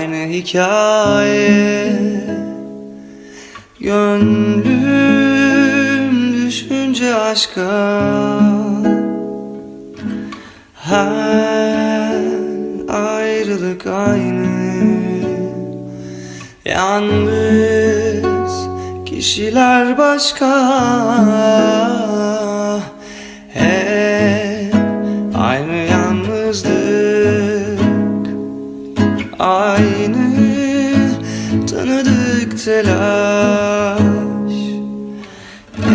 aynı hikaye. Gönlüm düşünce aşka. Her ayrılık aynı. Yalnız kişiler başka telaş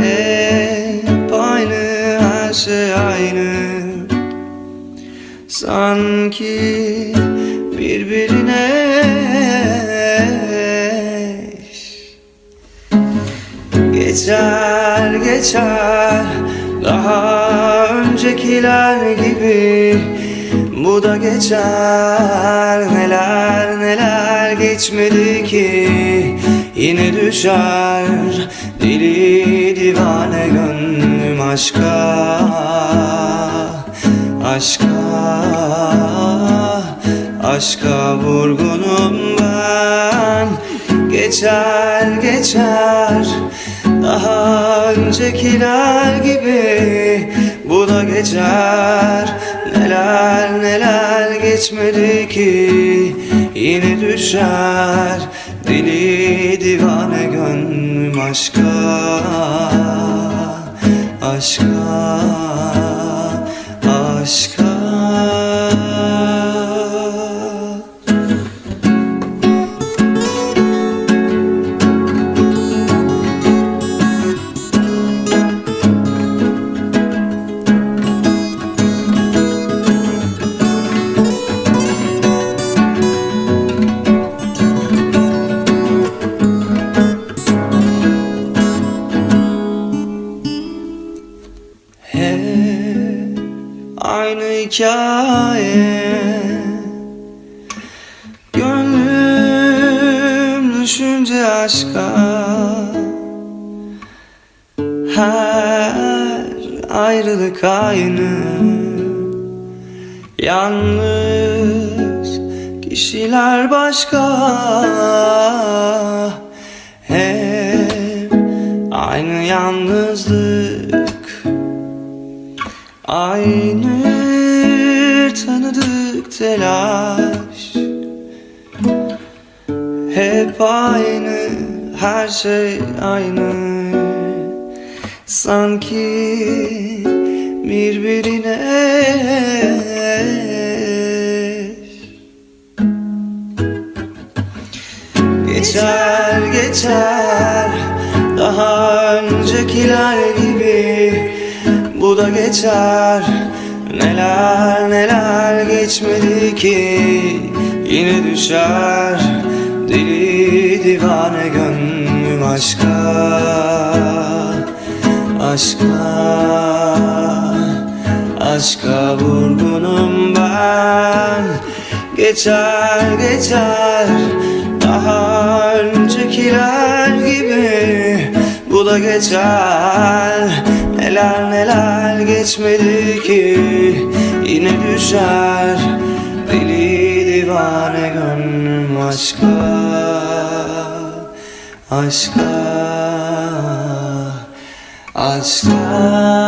Hep aynı her şey aynı. Sanki birbirine. Geçer geçer. Daha öncekiler gibi. Bu da geçer. Neler neler geçmedi ki düşer. Deli divane gönlüm aşka Aşka Aşka vurgunum ben. Geçer geçer Daha öncekiler gibi Bu da geçer. Neler neler geçmedi ki Yine düşer Deli divane gönlüm aşka Aşka aynı hikaye. Gönlüm düşünce aşka. Her ayrılık aynı. Yalnız kişiler başka. Hep aynı yalnızlık. Aynı tanıdık telaş. Hep aynı her şey aynı. Sanki birbirine. Geçer geçer daha öncekiler gibi. Bu da geçer neler neler geçmedi ki. Yine düşer deli divane gönlüm aşka Aşka Aşka vurgunum ben. Geçer geçer Daha öncekiler gibi. Bu da geçer Neler neler geçmedi ki Yine düşer Deli divane gönlüm aşka Aşka Aşka